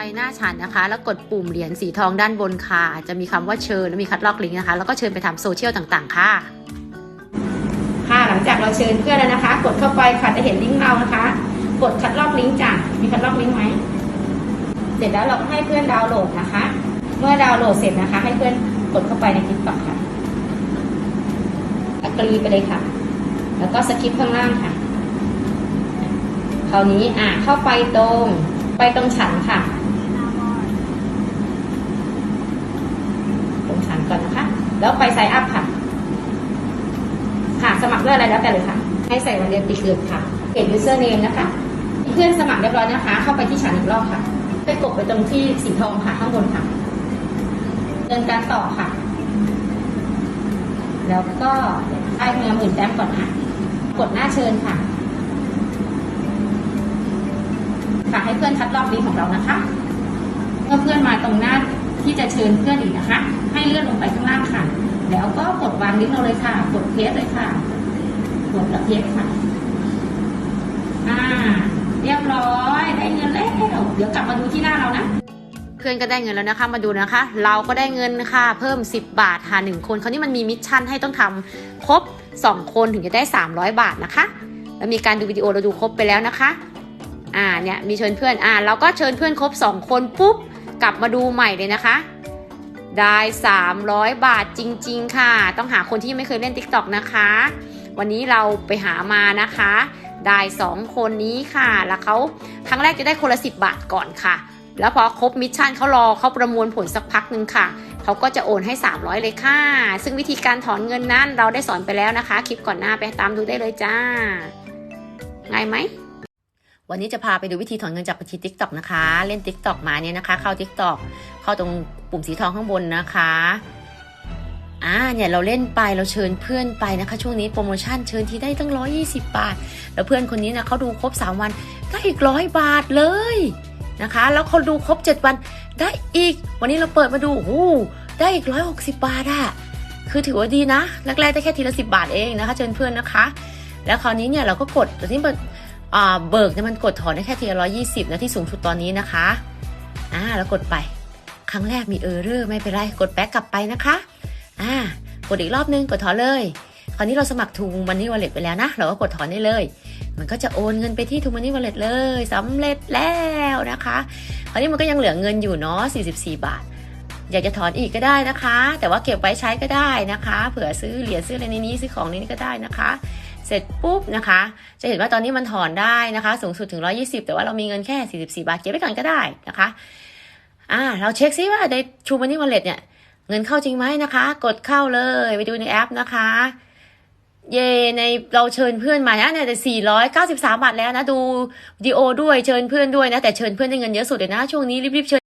ไปหน้าฉันนะคะ แล้วกดปุ่มเหรียญสีทองด้านบนค่ะ จะมีคำว่าเชิญและมีคัดลอกลิงก์นะคะ แล้วก็เชิญไปทำโซเชียลต่างๆ ค่ะ ค่ะหลังจากเราเชิญเพื่อนแล้วนะคะ กดเข้าไปค่ะจะเห็นลิงก์เรานะคะ กดคัดลอกลิงก์จ้ะมีคัดลอกลิงก์ไหมเสร็จแล้วเราก็ให้เพื่อนดาวน์โหลดนะคะ เมื่อดาวน์โหลดเสร็จนะคะ ให้เพื่อนกดเข้าไปในทิกตอค่ะอกรีไปเลยค่ะ แล้วก็สกิปข้างล่างค่ะคราวนี้อ่าเข้าไปตรงไปตรงฉันค่ะ ตรงฉันก่อนนะคะ แล้วไปไซอัพค่ะ ค่ะ สมัครด้วยอะไรแล้วแต่เลยค่ะ ให้ใส่วันเดือนปีเกิดค่ะเขียน user name นะคะ เพื่อนสมัครเรียบร้อยนะคะ เข้าไปที่ฉันอีกรอบค่ะ ไปกดไปตรงที่สีทองค่ะข้างบนค่ะ เดินการต่อค่ะ แล้วก็ไอ้เงินหมื่นแต้มก่อนค่ะ กดหน้าเชิญค่ะ ค่ะให้เพื่อนคัดลอกลิงก์ของเรานะคะ เมื่อเพื่อนมาตรงหน้าที่จะเชิญเพื่อนอีกนะคะ ให้เลือน แล้วก็กดวางลิงก์เราเลยค่ะ กดเพจเลยค่ะ กดแล้วเพจค่ะ อ่า เรียบร้อยได้เงินแล้ว เดี๋ยวกลับมาดูที่หน้าเรานะเพื่อนก็ได้เงินแล้วนะคะ มาดูนะคะ เราก็ได้เงินค่ะ เพิ่ม 10 บาทค่ะ1คน คราวนี้มันมีมิชชั่นให้ต้องทำครบ 2 คนถึงจะได้ 300 บาทนะคะ แล้วมีการดูวิดีโอเราดูครบไปแล้วนะคะ อ่าเนี่ยมีเชิญเพื่อน อ่าเราก็เชิญเพื่อนครบ 2 คนปุ๊บกลับมาดูใหม่เลยนะคะ ได้ 300 บาทจริง ๆ ค่ะ ต้องหาคนที่ยังไม่เคยเล่น TikTok นะคะ วันนี้เราไปหามานะคะ ได้ 2 คนนี้ค่ะ แล้วเขาครั้งแรกจะได้คนละ 10 บาทก่อนค่ะ แล้วพอครบมิชชั่นเขารอเขาประมวลผลสักพักหนึ่งค่ะ เขาก็จะโอนให้ 300 เลยค่ะ ซึ่งวิธีการถอนเงินนั้นเราได้สอนไปแล้วนะคะ คลิปก่อนหน้าไปตามดูได้เลยจ้า ง่ายไหม วันนี้จะพาไปดูวิธีถอนเงินจากบัญชี TikTok นะคะ เล่น TikTok มาเนี่ยนะคะ เข้า TikTok เข้าตรงปุ่มสีทองข้างบนนะคะอ่าเนี่ยเราเล่นไปเราเชิญเพื่อนไปนะคะ ช่วงนี้โปรโมชั่นเชิญทีได้ตั้ง 120 บาท แล้วเพื่อนคนนี้นะเขาดูครบ 3 วันได้อีกร้อยบาทเลยนะคะ แล้วเขาดูครบ 7 วันได้อีก วันนี้เราเปิดมาดูโอ้ได้อีก 160 บาทอะคือถือว่าดีนะแรกๆได้แค่ทีละ 10 บาทเองนะคะ เชิญเพื่อนนะคะ แล้วคราวนี้เนี่ยเราก็กดแต่ที่มันอ่า เบิกเนี่ยมันกดถอนได้แค่ทีละ120นะที่สูงสุดตอนนี้นะคะอ่าแล้วกดไป ครั้งแรกมีเออร์เรอร์ไม่เป็นไร กดแบ็กกลับไปนะคะอ่ากดอีกรอบนึงกดถอนเลยคราวนี้เราสมัครทูมันนี่วอลเล็ตไปแล้วนะ เราก็กดถอนได้เลย มันก็จะโอนเงินไปที่ทูมันนี่วอลเล็ตเลยสำเร็จแล้วนะคะคราวนี้มันก็ยังเหลือเงินอยู่เนาะ44 บาท อยากจะถอนอีกก็ได้นะคะ แต่ว่าเก็บไว้ใช้ก็ได้นะคะ เผื่อซื้อเหรียญซื้ออะไรในนี้ซื้อของในนี้ก็ได้นะคะ เสร็จปุ๊บนะคะ จะเห็นว่าตอนนี้มันถอนได้นะคะ สูงสุดถึง 120 แต่ว่าเรามีเงินแค่ 44 บาท เก็บไว้ก่อนก็ได้นะคะอ่าเราเช็คซิว่าใน True Money Wallet เนี่ยเงินเข้าจริงไหมนะคะ กดเข้าเลยไปดูในแอปนะคะ เย่ในเราเชิญเพื่อนมานะเนี่ยแต่ 493 บาทแล้วนะ ดูวิดีโอด้วยเชิญเพื่อนด้วยนะ แต่เชิญเพื่อนได้เงินเยอะสุดเลยนะ ช่วงนี้รีบๆเชิญ